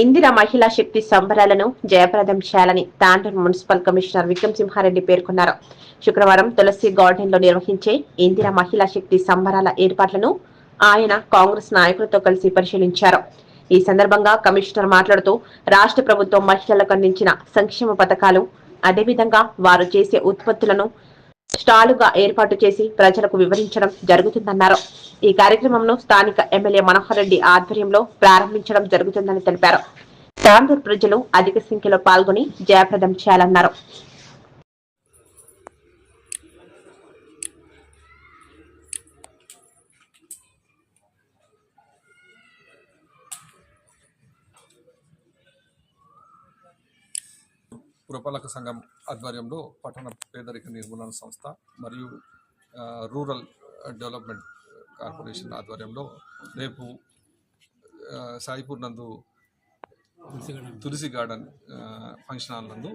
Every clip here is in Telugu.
ఇందిర మహిళా శక్తి సంబరాలను జయప్రదం చేయాలని తాండూరు మున్సిపల్ కమిషనర్ విక్రమ్ సింహారెడ్డి పేర్కొన్నారు. శుక్రవారం తులసి గార్డెన్లో నిర్వహించే ఇందిర మహిళా శక్తి సంబరాల ఏర్పాట్లను ఆయన కాంగ్రెస్ నాయకులతో కలిసి పరిశీలించారు. ఈ సందర్భంగా కమిషనర్ మాట్లాడుతూ రాష్ట్ర ప్రభుత్వం మహిళలకు అందించిన సంక్షేమ పథకాలు అదేవిధంగా వారు చేసే ఉత్పత్తులను స్టాలుగా ఏర్పాటు చేసి ప్రజలకు వివరించడం జరుగుతుందన్నారు. ఈ కార్యక్రమంను స్థానిక ఎమ్మెల్యే మనోహర్ రెడ్డి ఆధ్వర్యంలో ప్రారంభించడం జరుగుతుందని తెలిపారు. తాండూరు ప్రజలు అధిక సంఖ్యలో పాల్గొని జయప్రదం చేయాలన్నారు. పురపాలక సంఘం ఆధ్వర్యంలో పట్టణ పేదరిక నిర్మూలన సంస్థ మరియు రూరల్ డెవలప్మెంట్ కార్పొరేషన్ ఆధ్వర్యంలో రేపు సాయిపూర్ నందు తులసి గార్డెన్ ఫంక్షన్ హాల్ నందు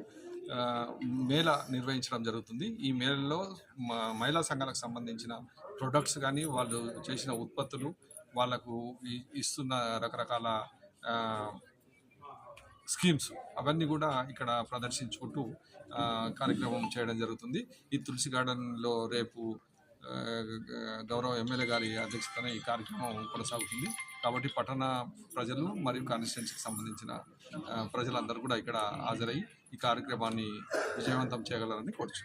మేళ నిర్వహించడం జరుగుతుంది. ఈ మేళలో మ- మహిళా సంఘాలకు సంబంధించిన ప్రొడక్ట్స్ కానీ వాళ్ళు చేసిన ఉత్పత్తులు వాళ్ళకు ఇస్తున్న రకరకాల స్కీమ్స్ అవన్నీ కూడా ఇక్కడ ప్రదర్శించుకుంటూ కార్యక్రమం చేయడం జరుగుతుంది. ఈ తులసి గార్డెన్లో రేపు గౌరవ ఎమ్మెల్యే గారి అధ్యక్షతన ఈ కార్యక్రమం కొనసాగుతుంది. కాబట్టి పట్టణ ప్రజలు మరియు కాన్స్టిట్యున్సీకి సంబంధించిన ప్రజలందరూ కూడా ఇక్కడ హాజరై ఈ కార్యక్రమాన్ని విజయవంతం చేయగలరని కోరుచు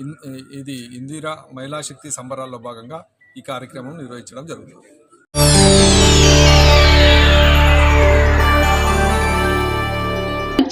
ఇన్- ఇది ఇందిరా మహిళా శక్తి సంబరాల్లో భాగంగా ఈ కార్యక్రమం నిర్వహించడం జరుగుతుంది.